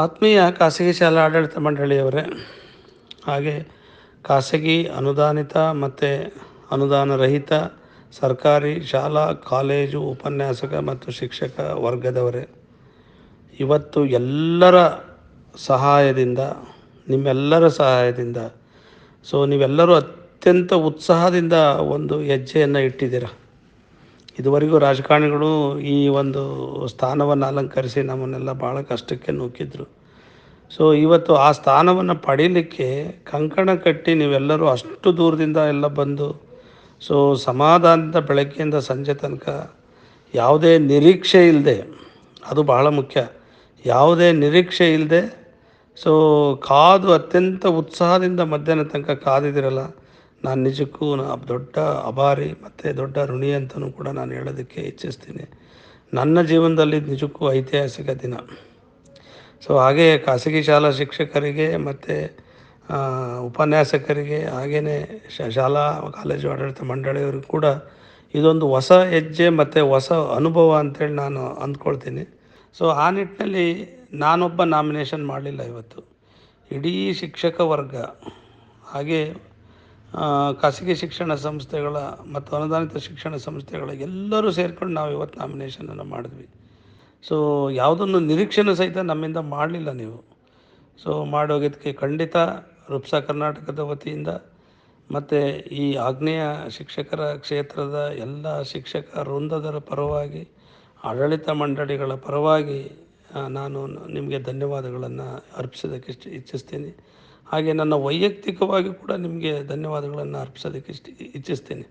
ಆತ್ಮೀಯ ಖಾಸಗಿ ಶಾಲಾ ಆಡಳಿತ ಮಂಡಳಿಯವರೇ, ಹಾಗೆ ಖಾಸಗಿ ಅನುದಾನಿತ ಮತ್ತು ಅನುದಾನ ರಹಿತ ಸರ್ಕಾರಿ ಶಾಲಾ, ಕಾಲೇಜು, ಉಪನ್ಯಾಸಕ ಮತ್ತು ಶಿಕ್ಷಕ ವರ್ಗದವರೇ, ಇವತ್ತು ಎಲ್ಲರ ಸಹಾಯದಿಂದ, ನಿಮ್ಮೆಲ್ಲರ ಸಹಾಯದಿಂದ ಸೊ ನೀವೆಲ್ಲರೂ ಅತ್ಯಂತ ಉತ್ಸಾಹದಿಂದ ಒಂದು ಹೆಜ್ಜೆಯನ್ನು ಇಟ್ಟಿದ್ದೀರ? ಇದುವರೆಗೂ ರಾಜಕಾರಣಿಗಳು ಈ ಒಂದು ಸ್ಥಾನವನ್ನು ಅಲಂಕರಿಸಿ ನಮ್ಮನ್ನೆಲ್ಲ ಭಾಳ ಕಷ್ಟಕ್ಕೆ ನೂಕಿದ್ರು ಸೊ ಇವತ್ತು ಆ ಸ್ಥಾನವನ್ನು ಪಡೀಲಿಕ್ಕೆ ಕಂಕಣ ಕಟ್ಟಿ ನೀವೆಲ್ಲರೂ ಅಷ್ಟು ದೂರದಿಂದ ಎಲ್ಲ ಬಂದು ಸೊ ಸಮಾಧಾನದ ಬೆಳಗ್ಗೆಯಿಂದ ಸಂಜೆ ತನಕ ಯಾವುದೇ ನಿರೀಕ್ಷೆ ಇಲ್ಲದೆ, ಅದು ಬಹಳ ಮುಖ್ಯ, ಯಾವುದೇ ನಿರೀಕ್ಷೆ ಇಲ್ಲದೆ ಸೊ ಕಾದು ಅತ್ಯಂತ ಉತ್ಸಾಹದಿಂದ ಮಧ್ಯಾಹ್ನ ತನಕ ಕಾದಿದ್ದೀರಲ್ಲ ನಾನು ನಿಜಕ್ಕೂ ದೊಡ್ಡ ಅಭಾರಿ ಮತ್ತು ದೊಡ್ಡ ಋಣಿ ಅಂತಲೂ ಕೂಡ ನಾನು ಹೇಳೋದಕ್ಕೆ ಇಚ್ಛಿಸ್ತೀನಿ. ನನ್ನ ಜೀವನದಲ್ಲಿ ನಿಜಕ್ಕೂ ಐತಿಹಾಸಿಕ ದಿನ. ಸೊ ಹಾಗೆ ಖಾಸಗಿ ಶಾಲಾ ಶಿಕ್ಷಕರಿಗೆ ಮತ್ತು ಉಪನ್ಯಾಸಕರಿಗೆ ಹಾಗೆಯೇ ಶಾಲಾ, ಕಾಲೇಜು, ಆಡಳಿತ ಮಂಡಳಿಯವ್ರಿಗೂ ಕೂಡ ಇದೊಂದು ಹೊಸ ಹೆಜ್ಜೆ ಮತ್ತು ಹೊಸ ಅನುಭವ ಅಂತೇಳಿ ನಾನು ಅಂದ್ಕೊಳ್ತೀನಿ. ಸೊ ಆ ನಿಟ್ಟಿನಲ್ಲಿ ನಾನೊಬ್ಬ ನಾಮಿನೇಷನ್ ಮಾಡಲಿಲ್ಲ ಇವತ್ತು. ಇಡೀ ಶಿಕ್ಷಕ ವರ್ಗ, ಹಾಗೆ ಖಾಸಗಿ ಶಿಕ್ಷಣ ಸಂಸ್ಥೆಗಳ ಮತ್ತು ಅನುದಾನಿತ ಶಿಕ್ಷಣ ಸಂಸ್ಥೆಗಳ ಎಲ್ಲರೂ ಸೇರಿಕೊಂಡು ನಾವು ಇವತ್ತು ನಾಮಿನೇಷನನ್ನು ಮಾಡಿದ್ವಿ. ಸೊ ಯಾವುದನ್ನು ನಿರೀಕ್ಷೆನೂ ಸಹಿತ ನಮ್ಮಿಂದ ಮಾಡಲಿಲ್ಲ ನೀವು. ಸೊ ಮಾಡೋಗಿದ್ದಕ್ಕೆ ಖಂಡಿತ ರುಪ್ಸಾ ಕರ್ನಾಟಕದ ವತಿಯಿಂದ ಮತ್ತು ಈ ಆಗ್ನೇಯ ಶಿಕ್ಷಕರ ಕ್ಷೇತ್ರದ ಎಲ್ಲ ಶಿಕ್ಷಕ ವೃಂದದರ ಪರವಾಗಿ, ಆಡಳಿತ ಮಂಡಳಿಗಳ ಪರವಾಗಿ ನಾನು ನಿಮಗೆ ಧನ್ಯವಾದಗಳನ್ನು ಅರ್ಪಿಸೋದಕ್ಕೆ ಇಚ್ಛಿಸ್ತೀನಿ. ಹಾಗೆ ನನ್ನ ವೈಯಕ್ತಿಕವಾಗಿ ಕೂಡ ನಿಮಗೆ ಧನ್ಯವಾದಗಳನ್ನು ಅರ್ಪಿಸೋದಕ್ಕೆ ಇಷ್ಟ ಇಚ್ಛಿಸ್ತೀನಿ.